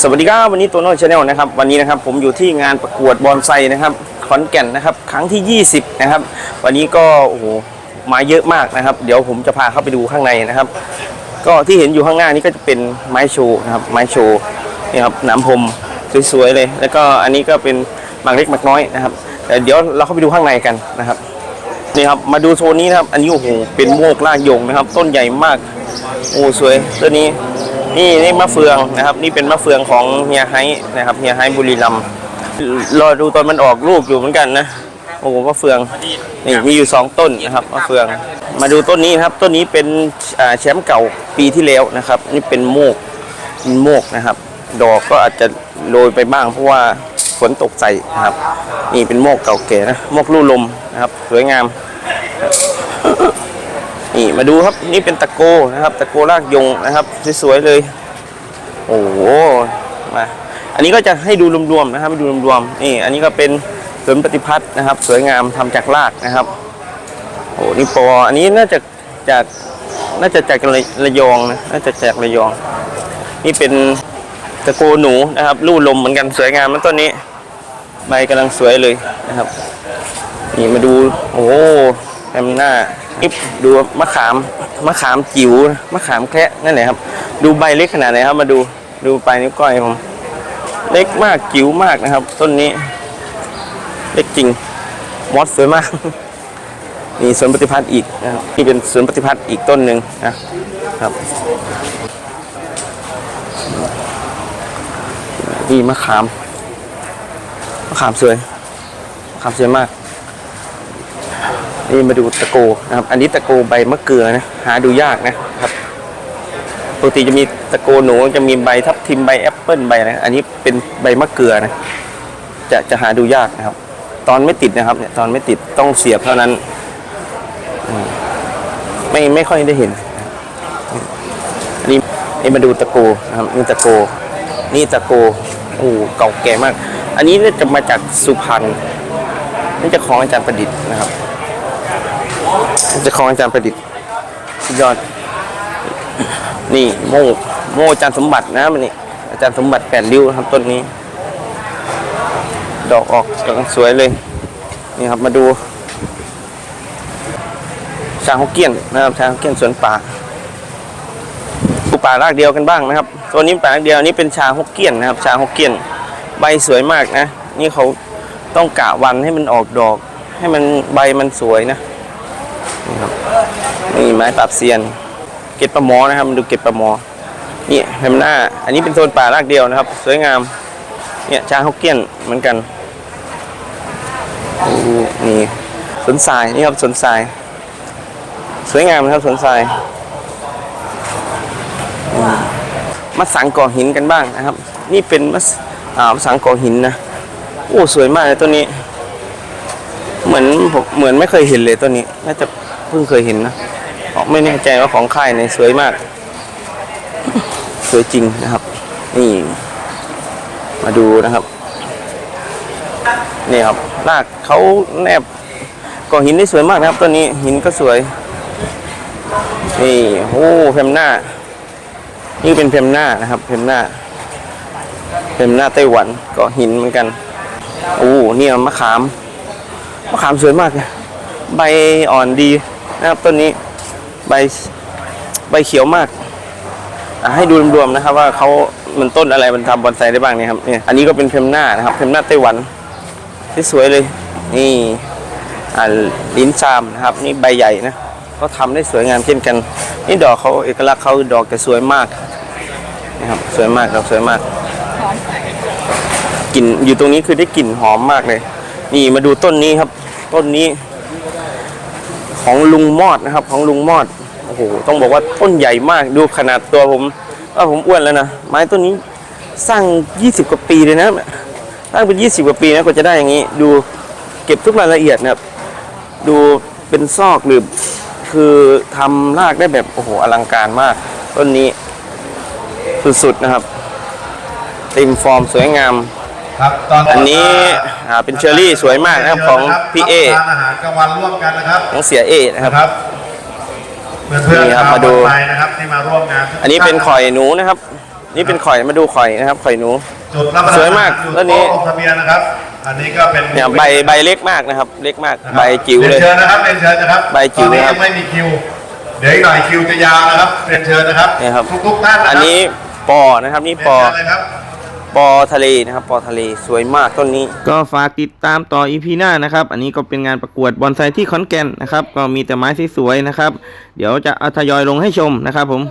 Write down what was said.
สวัสดีครับวันนี้ตัวโน้ตชาแนลนะครับวันนี้นะครับผมอยู่ที่งานประกวดบอนไซนะครับขอนแก่นนะครับครั้งที่ 20 นะครับ วันนี้ก็โอ้โหมาเยอะมากนะครับ เดี๋ยวผมจะพาเข้าไปดูข้างในนะครับ ก็ที่เห็นอยู่ข้างหน้านี้ก็จะเป็นไม้โชว์นะครับไม้โชว์นี่ครับหนามพรมสวยๆเลย แล้วก็อันนี้ก็เป็นหมากเล็กหมากน้อยนะครับแต่เดี๋ยวเราเข้าไปดูข้างในกันนะครับนี่ครับมาดูโซนนี้นะครับอันนี้โอ้โหเป็นโมกลากยงนะครับ ต้นใหญ่มากโอ้สวยต้นนี้ นี่นี่มะเฟืองนะครับ นี่เป็นมะเฟืองของเฮียไฮนะครับเฮียไฮบุรีรัมรอดูตอนมันออกลูกอยู่เหมือนกันนะโอ้โหมะเฟืองนี่มีอยู่สองต้นนะครับมะเฟือง มาดูต้นนี้ครับต้นนี้เป็นแชมป์เก่าปีที่แล้วนะครับ นี่เป็นโมกเป็นโมกนะครับ ดอกก็อาจจะโรยไปบ้างเพราะว่าฝนตกใส่นะครับ นี่เป็นโมกเก่าแก่นะโมกลู่ลมนะครับ สวยงาม นี่มาดูครับนี่เป็นตะโกนะครับ ตะโกรากยงนะครับสวยๆเลย โอ้โหมาอันนี้ก็จะให้ดูรวมๆนะครับให้ดูรวมๆนี่อันนี้ก็เป็นสวนปฏิพัฒน์นะครับ สวยงามทำจากรากนะครับโอ้นี่ปออันนี้น่าจะจากน่าจะจากระยองนะน่าจะจากระยอง นี่เป็นตะโกหนูนะครับลู่ลมเหมือนกันสวยงามมันต้นนี้ใบกำลังสวยเลยนะครับ นี่มาดูโอ้ แอมหน้านี่ดูมะขามมะขามจิ๋วมะขามแคะนั่นแหละครับ ดูใบเล็กขนาดไหนครับ มาดูดูปลายนิ้วก้อยผมเล็กมากจิ๋วมากนะครับ ต้นนี้ เล็กจริงมอสสวยมากนี่สวนปฏิพัฒน์อีกนะครับนี่เป็นสวนปฏิพัฒน์อีกต้นหนึ่งนะครับนี่มะขามมะขามสวยมะขามสวยมาก นี่มาดูตะโกนะครับ อันนี้ตะโกใบมะเกลือนะ หาดูยากนะครับปกติจะมีตะโกหนูจะมีใบทับทิมใบแอปเปิลใบอะไรอันนี้เป็นใบมะเกลือนะจะจะหาดูยากนะครับ ตอนไม่ติดนะครับเนี่ยตอนไม่ติดต้องเสียบเท่านั้น ไม่ไม่ค่อยได้เห็นอันนี้นี่มาดูตะโกนะครับนี่ตะโก นี่ตะโกโอ้เก่าแก่มาก อันนี้จะมาจากสุพรรณนี่จะของอาจารย์ประดิษฐ์นะครับ จะของอาจารย์ประดิษฐ์สุดยอด นี่โมโมอาจารย์สมบัตินะมันนี่อาจารย์สมบัติแปดริ้วครับต้นนี้ ดอกออกกำลังสวยเลย นี่ครับมาดูชางฮกเกี้ยนนะครับชางฮกเกี้ยนสวนป่าดูป่ารากเดียวกันบ้างนะครับ ตัวนี้ป่ารากเดียวนนี้เป็นชาฮกเกี้ยนนะครับ ชาฮกเกี้ยนใบสวยมากนะ นี่เขาต้องกะวันให้มันออกดอก ให้มันใบมันสวยนะ นี่ครับนี่ไม้ปราบเซียน เกตปลาหมอนะครับมาดูเกตปลาหมอนี่แฮมหน้า อันนี้เป็นโซนป่ารากเดียวนะครับ สวยงาม เนี่ยชาฮกเกี้ยนเหมือนกันนี่สนทรายนี่ครับสนทราย สวยงามนะครับสนทรายมัดสังก่อหินกันบ้างนะครับ นี่เป็นมัดอ่ามัสังก่อหินนะโอ้สวยมากเลยต้นนี้ เหมือนผมเหมือนไม่เคยเห็นเลยต้นนี้น่าจะ เพิ่งเคยเห็นนะอ๋อไม่แน่ใจว่าของค่ายในสวยมาก สวยจริงนะครับ นี่ มาดูนะครับนี่ครับรากเขาแนบก่อหินได้สวยมากนะครับต้นนี้หินก็สวย นี่โอ้เพมหน้า นี่เป็นเพมหน้านะครับเพมหน้าเพมหน้าไต้หวันเกาะหินเหมือนกันโอ้นี่มะขามมะขามสวยมากเลยใบอ่อนดี นะครับต้นนี้ใบใบเขียวมากให้ดูรวมๆนะครับ ว่าเขามันต้นอะไรมันทำบอนไซได้บ้างเนี่ยครับเนี่ยอันนี้ก็เป็นเพมหน้านะครับเพมหน้าไต้หวันที่สวยเลย นี่อ่าลิ้นซามนะครับ นี่ใบใหญ่นะเขาทำได้สวยงามเช่นกัน นี่ดอกเขาเอกลักษณ์เขาดอกจะสวยมากนะครับสวยมากดอกสวยมากกลิ่นอยู่ตรงนี้คือได้กลิ่นหอมมากเลย นี่มาดูต้นนี้ครับ ต้นนี้ ของลุงมอดนะครับ ของลุงมอดโอ้โหต้องบอกว่าต้นใหญ่มากดูขนาดตัวผมว่าผมอ้วนแล้วนะไม้ต้นนี้สร้าง 20 กว่าปีเลยนะสร้างเป็น 20 กว่าปีนะกว่าจะได้อย่างนี้ ดูเก็บทุกรายละเอียดนะครับ ดูเป็นซอกหรือคือทำรากได้แบบโอ้โหอลังการมาก ต้นนี้สุดๆนะครับเต็มฟอร์มสวยงาม ครับตอนอันนี้อ่าเป็นเชอร์รี่สวยมากนะครับของพี่เอรับประทานอาหารกลางวันร่วมกันนะครับของเสียเอนะครับนะครับเพื่อนๆนี่ครับชวมาดูบอลไทยนะครับที่มาร่วมงานทุกอันนี้เป็นข่อยหนูนะครับ นี่เป็นข่อยมาดูข่อยนะครับข่อยหนู จุดรับประทนสวยมากจุดต้นนี้ โต๊ะลงทะเบียนนะครับ อันนี้ก็เป็นเนี่ยใบใบเล็กมากนะครับ เล็กมากนะครับใบจิ๋วเลย รีนเชิญนะครับเรียนเชิญนะครับใบจิ๋วตอนนี้ครับยังไม่มีคิว เดี๋ยวอีกหน่อยคิวจะยาวนะครับเรียนเชิญนะครับ เนี่ยครับ ทุกทุกๆท่านนะครับอันนี้ปอนะครับนี่เรียนปอเชิญเลยครับ ปอทะเลนะครับ ปอทะเลสวยมากต้นนี้ ก็ฝากติดตามต่ออีพีหน้านะครับ อันนี้ก็เป็นงานประกวดบอนไซที่ขอนแก่นนะครับ ก็มีแต่ไม้สวยๆนะครับ เดี๋ยวจะเอาทยอยลงให้ชมนะครับผม